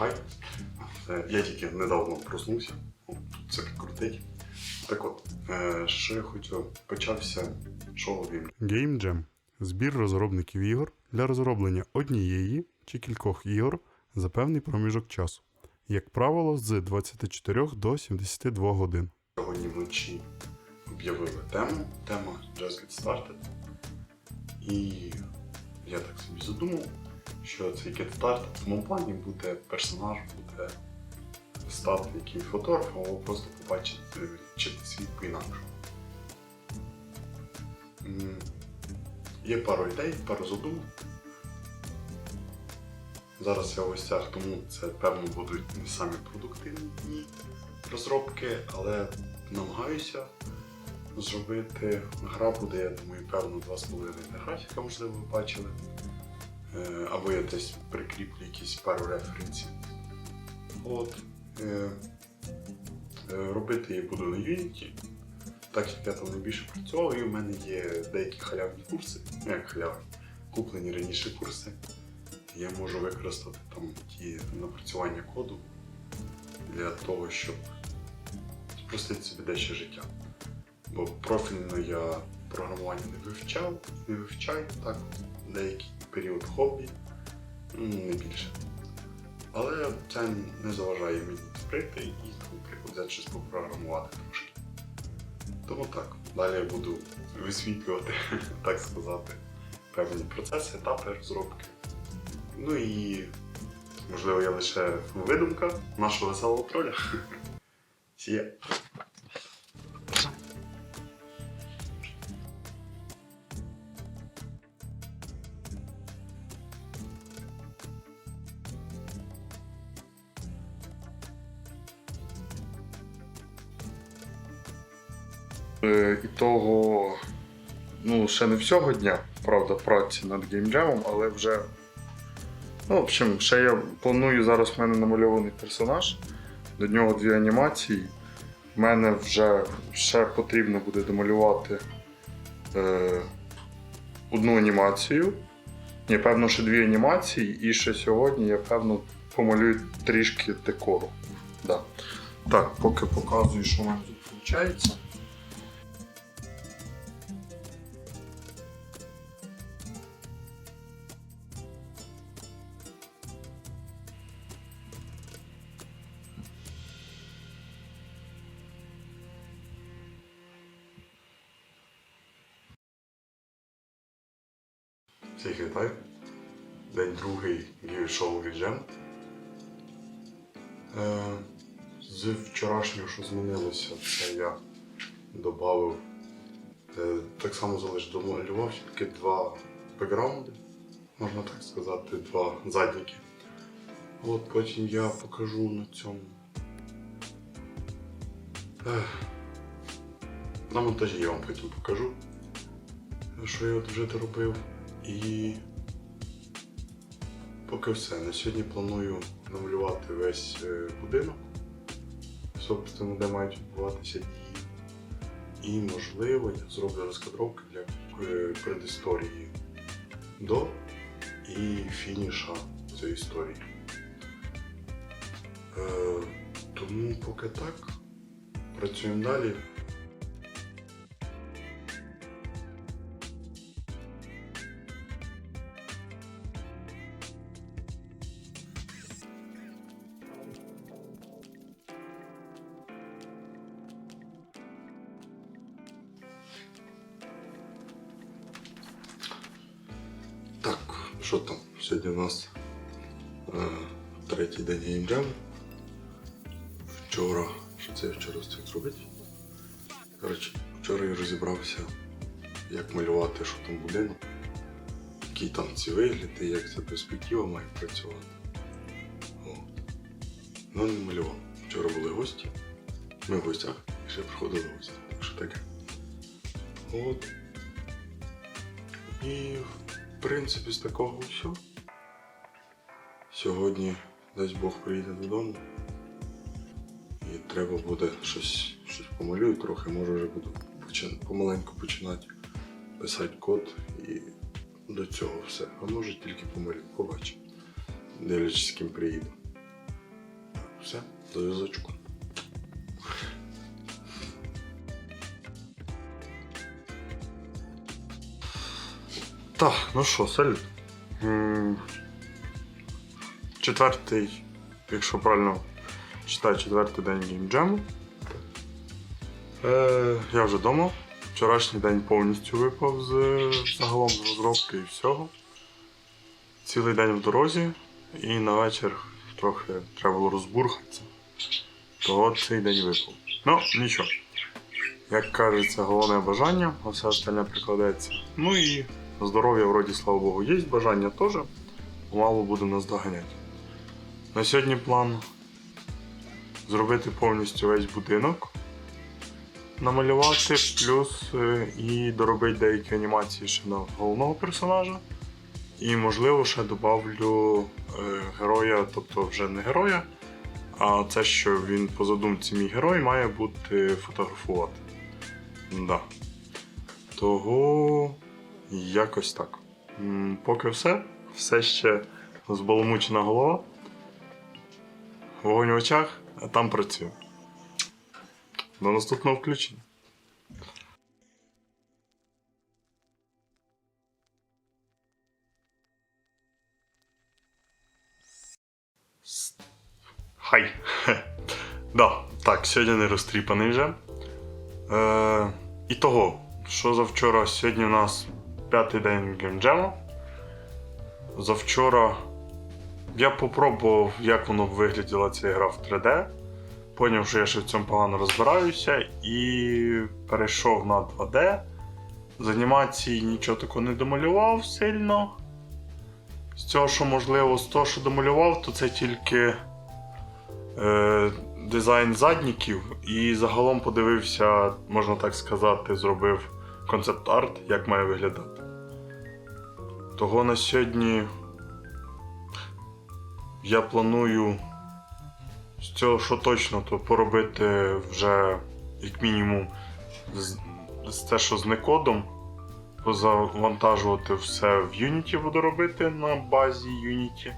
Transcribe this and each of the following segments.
хай. Е, Я тільки недавно проснувся. О, Тут це крутить. Так от, е, що я хочу. Почався шоу. Game Jam – збір розробників ігор для розроблення однієї чи кількох ігор за певний проміжок часу, як правило, з 24 до 72 годин. Сьогодні вночі об'явили тему. Тема Just Get Started. І я так собі задумав, що цей Get в тому плані буде персонаж, буде стати яким фотографом, або просто побачити вчити світ по-інакшому. Є пару ідей, пару задумок. Зараз я в гостях, тому це певно будуть не самі продуктивні розробки, але намагаюся зробити. Гра буде, я думаю, певно, 2,5 графіка, можливо, ви бачили. Е, Або я десь прикріплю якісь пару референсів. От. Е, е, Робити я буду на Unity. Так як я там найбільше працював, і в мене є деякі халявні курси, ну як халявні, куплені раніше курси. Я можу використати там ті напрацювання коду для того, щоб спростити собі дещо життя. Бо профільно я програмування не вивчав, не вивчаю так, деякий період хобі, ну, не більше. Але це не заважає мені прийти і наприклад, взяти щось попрограмувати трошки. Тому так, далі я буду висвітлювати, так сказати, певні процеси, етапи розробки. Ну і можливо я лише видумка нашого веселого троля. Сіє. І того, ну, ще не всього дня, правда, праці над геймджемом, але вже. Ну, в общем, ще я планую зараз в мене намальований персонаж. До нього дві анімації. В мене вже ще потрібно буде домалювати е, одну анімацію. Ні, певно, ще дві анімації, і ще сьогодні я певно помалюю трішки декору. Да. Так, поки показую, що в мене тут виходить. Шоу. Е, з вчорашнього, що змінилося, це я додав, е, так само залиш домалював тільки два бекграунди, можна так сказати, два задніки. От потім я покажу на цьому. Ех, на монтажі я вам потім покажу, що я от вже доробив. І поки все. На сьогодні планую намалювати весь е, будинок, собственно, де мають відбуватися дії. І, можливо, я зроблю розкадровки для е, предісторії до і фініша цієї історії. Е, тому поки так. Працюємо далі. Що там? Сьогодні у нас е, третій день геймджему. Вчора, що це я вчора встиг зробити? Коротше, вчора я розібрався, як малювати, що там будинок, які там ці вигляди, як ця перспектива має працювати. От. Ну, не малював. Вчора були гості. Ми в гостях і ще приходили гості. Так що таке. От. І в принципі з такого все. Сьогодні дасть Бог приїде додому. І треба буде щось, щось помалюю трохи, може вже буду почин- помаленьку починати писати код і до цього все. А може тільки помалюю, побачимо. Дивлячись, з ким приїду. Все, до зв'язочку. Так, ну що, салют. Четвертий, якщо правильно читаю, четвертий день геймджему. Е, я вже вдома. Вчорашній день повністю випав з загалом з розробки і всього. Цілий день в дорозі, і на вечір трохи треба було розбурхатися. То цей день випав. Ну, нічого. Як кажеться, головне бажання, а все остальне прикладеться. Ну і здоров'я, вроді, слава Богу, є, бажання теж. Мало буде нас доганяти. На сьогодні план зробити повністю весь будинок, намалювати, плюс е, і доробити деякі анімації ще на головного персонажа. І можливо ще добавлю е, героя, тобто вже не героя, а це, що він по задумці мій герой має бути фотографувати. Да. Того якось так. Поки все. Все ще збаламучена голова. Вогонь в очах, а там працює. До наступного включення. Хай. да, так, сьогодні не розтріпаний вже. Е, і того, що завчора, сьогодні у нас п'ятий день геймджему. Завчора я попробував, як воно вигляділа ця гра в 3D. Поняв, що я ще в цьому погано розбираюся, і перейшов на 2D. З анімації нічого такого не домалював сильно. З цього, що можливо, з того, що домалював, то це тільки е, дизайн задніків. І загалом подивився, можна так сказати, зробив концепт-арт, як має виглядати. Того на сьогодні я планую з цього, що точно, то поробити вже як мінімум з, з те, що з некодом, позавантажувати все в Unity буду робити на базі Unity.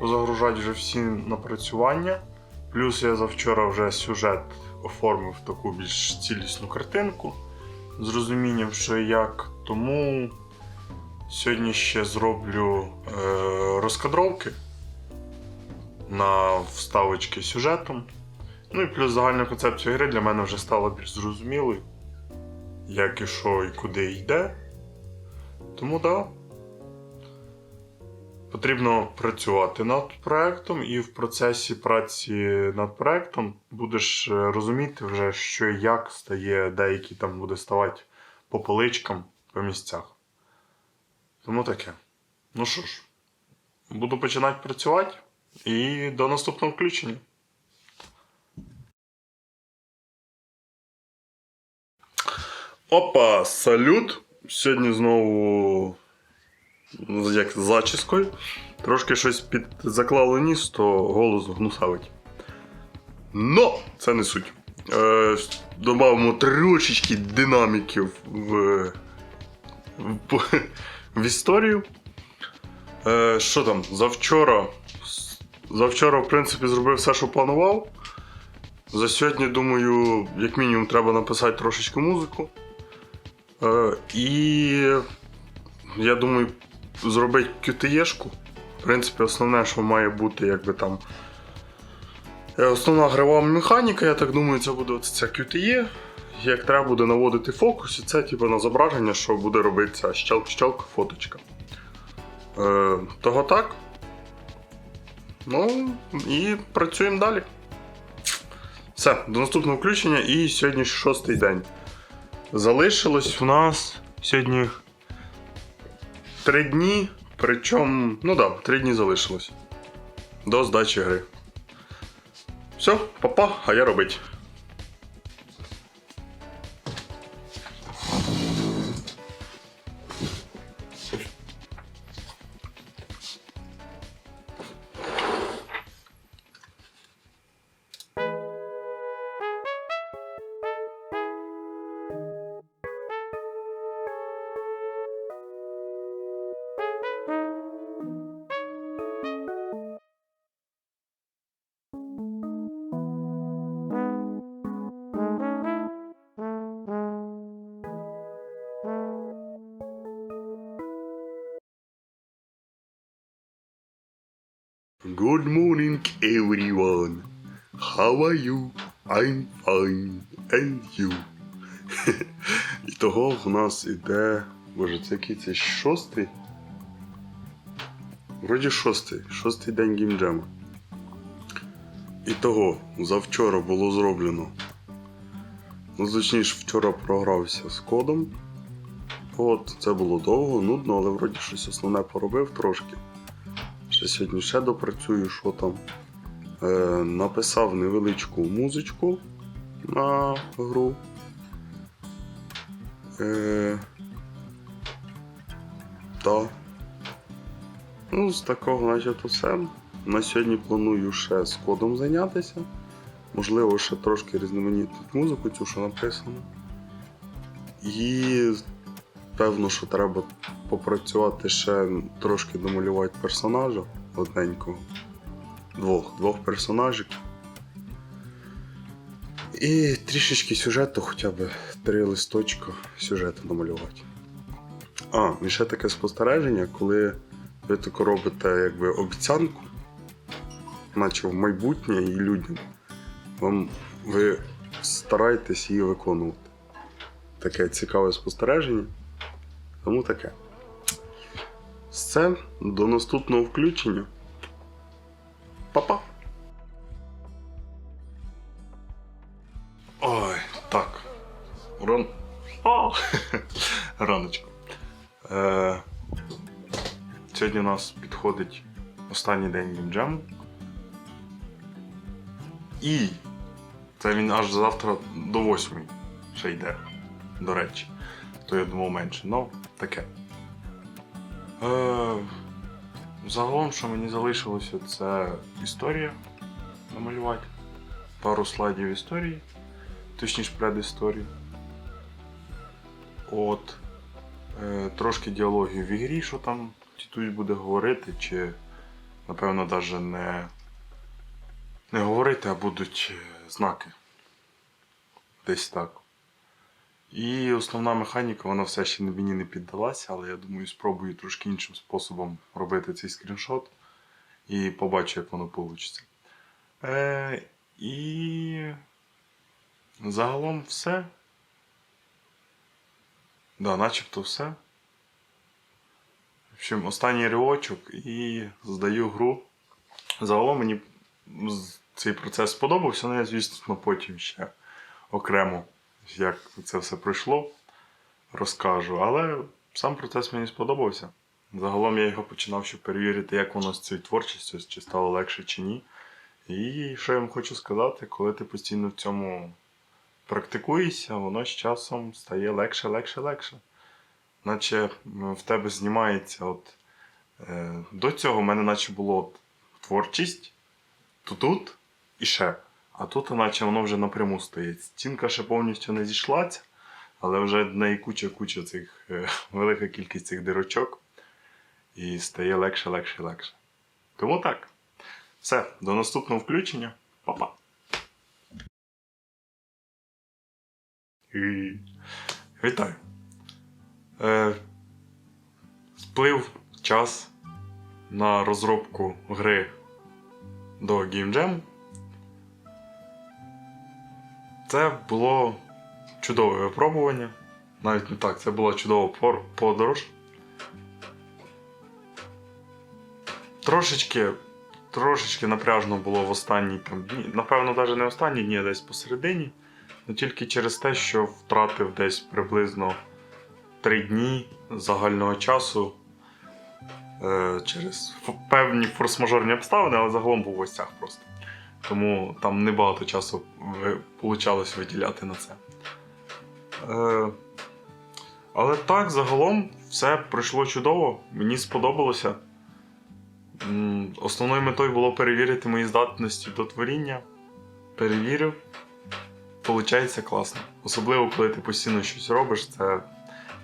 Позагружати вже всі напрацювання. Плюс я завчора вже сюжет оформив таку більш цілісну картинку з розумінням, що як. Тому сьогодні ще зроблю е, розкадровки на вставочки сюжетом. Ну і плюс загальна концепція гри для мене вже стала більш зрозумілою, як і що і куди йде. Тому так. Да, потрібно працювати над проектом, і в процесі праці над проектом будеш е, розуміти вже, що і як стає, деякі там буде ставати по поличкам, по місцях. Тому таке. Ну що ж, буду починати працювати. І до наступного включення. Опа, салют! Сьогодні знову як з зачіскою. Трошки щось під заклало ніс, то голос гнусавить. Но це не суть. Е, Добавимо трошечки динаміків в, в, в історію. Е, Що там? Завчора. Завчора, в принципі, зробив все, що планував. За сьогодні, думаю, як мінімум, треба написати трошечки музику. Е, і я думаю, зробити QTE-шку. В принципі, основне, що має бути, якби там. е, Основна грова механіка, я так думаю, це буде ця QTE. Як треба буде наводити фокус, і це типу, на зображення, що буде робитися щелк-щелк фоточка. Е, того так. Ну, і працюємо далі. Все, до наступного включення і сьогодні шостий день. Залишилось у нас сьогодні три дні, причому, ну да, три дні залишилось. До здачі гри. Все, папа, а я робить. Good morning, everyone. How are you? I'm fine. And you. І того в нас іде. Боже, це який це шостий? Вроді шостий. Шостий день гімджема. І того, завчора було зроблено. Ну, точніше, вчора програвся з кодом. От, це було довго, нудно, але вроді щось основне поробив трошки. Ще сьогодні ще допрацюю, що там. Е, написав невеличку музичку на гру. Е, та. Ну, з такого, начебто, все. На сьогодні планую ще з кодом зайнятися. Можливо, ще трошки різноманітну музику, цю, що написано. І певно, що треба попрацювати ще трошки домалювати персонажа одненького. Двох, двох персонажиків. І трішечки сюжету, хоча б три листочка сюжету намалювати. А, і ще таке спостереження, коли ви тако робите якби обіцянку, наче в майбутнє і людям, вам ви стараєтесь її виконувати. Таке цікаве спостереження. Тому таке. Все, до наступного включення. Па-па! Ой, так. Ран... А! Раночку. Е... Сьогодні у нас підходить останній день гімджему. І це він аж завтра до восьмої ще йде, до речі. То я думав менше. Ну, таке. Е... Загалом, що мені залишилося, це історія намалювати. Пару слайдів історії, точніше предісторії. От. Е, трошки діалогів в ігрі, що там тітусь буде говорити, чи, напевно, навіть не, не говорити, а будуть е, знаки. Десь так. І основна механіка, вона все ще мені не піддалася, але я думаю, спробую трошки іншим способом робити цей скріншот і побачу, як воно вийде. Е, і загалом все. Да, начебто все. В общем, останній ривочок і здаю гру. Загалом мені цей процес сподобався, але я, звісно, потім ще окремо, як це все пройшло, розкажу. Але сам процес мені сподобався. Загалом я його починав, щоб перевірити, як воно з цією творчістю, чи стало легше чи ні. І що я вам хочу сказати, коли ти постійно в цьому практикуєшся, воно з часом стає легше, легше, легше. Наче в тебе знімається от. Е, до цього в мене наче було творчість, то тут і ще. А тут, наче воно вже напряму стоїть. Стінка ще повністю не зійшлася, але вже в неї куча-куча цих е, велика кількість цих дирочок. І стає легше, легше, легше. Тому так. Все, до наступного включення. Па-па. Вітаю. Е, сплив час на розробку гри до Game Jam. Це було чудове випробування. Навіть не так, це була чудова подорож. Трошечки, трошечки напряжно було в останні там, дні. Напевно, навіть не останні дні, а десь посередині. Ну тільки через те, що втратив десь приблизно 3 дні загального часу е, через певні форс-мажорні обставини, але загалом був в гостях просто. Тому там небагато часу вийшло виділяти на це. Е, але так, загалом все пройшло чудово, мені сподобалося. Основною метою було перевірити мої здатності до творіння. Перевірив. Получається класно. Особливо, коли ти постійно щось робиш, це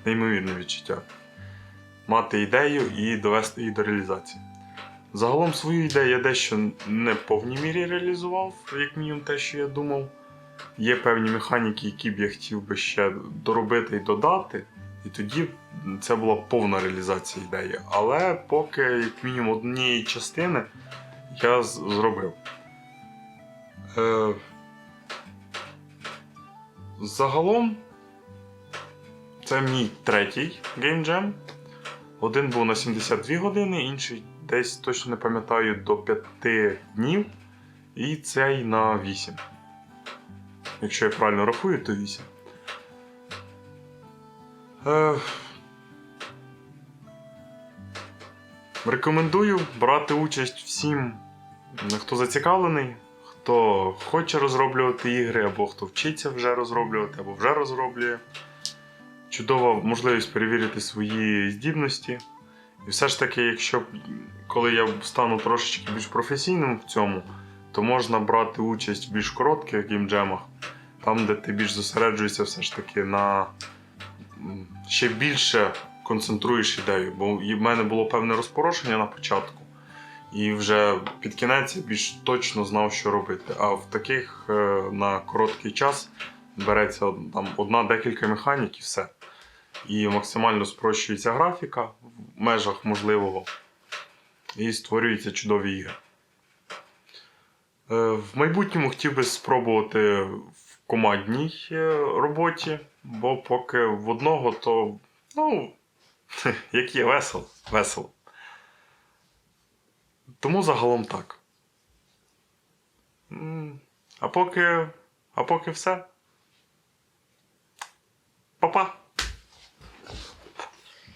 неймовірне відчуття. Мати ідею і довести її до реалізації. Загалом свою ідею я дещо не в повній мірі реалізував, як мінімум те, що я думав. Є певні механіки, які б я хотів би ще доробити і додати. І тоді це була повна реалізація ідеї. Але поки, як мінімум, однієї частини я зробив. Е, загалом, це мій третій Jam. Один був на 72 години, інший десь точно не пам'ятаю до 5 днів. І цей на 8. Якщо я правильно рахую, то 8. Е, рекомендую брати участь всім, хто зацікавлений, хто хоче розроблювати ігри, або хто вчиться вже розроблювати, або вже розроблює. Чудова можливість перевірити свої здібності. І все ж таки, якщо коли я стану трошечки більш професійним в цьому, то можна брати участь в більш коротких геймджемах, там, де ти більш зосереджуєшся все ж таки на ще більше концентруєш ідею. Бо в мене було певне розпорошення на початку, і вже під кінець я більш точно знав, що робити. А в таких е, на короткий час береться там одна-декілька механік і все. І максимально спрощується графіка в межах можливого, і створюються чудові ігри. Е, В майбутньому хотів би спробувати в командній е, роботі, бо поки в одного, то ну, як є весело, весело. Тому загалом так. А поки, а поки все. Па-па!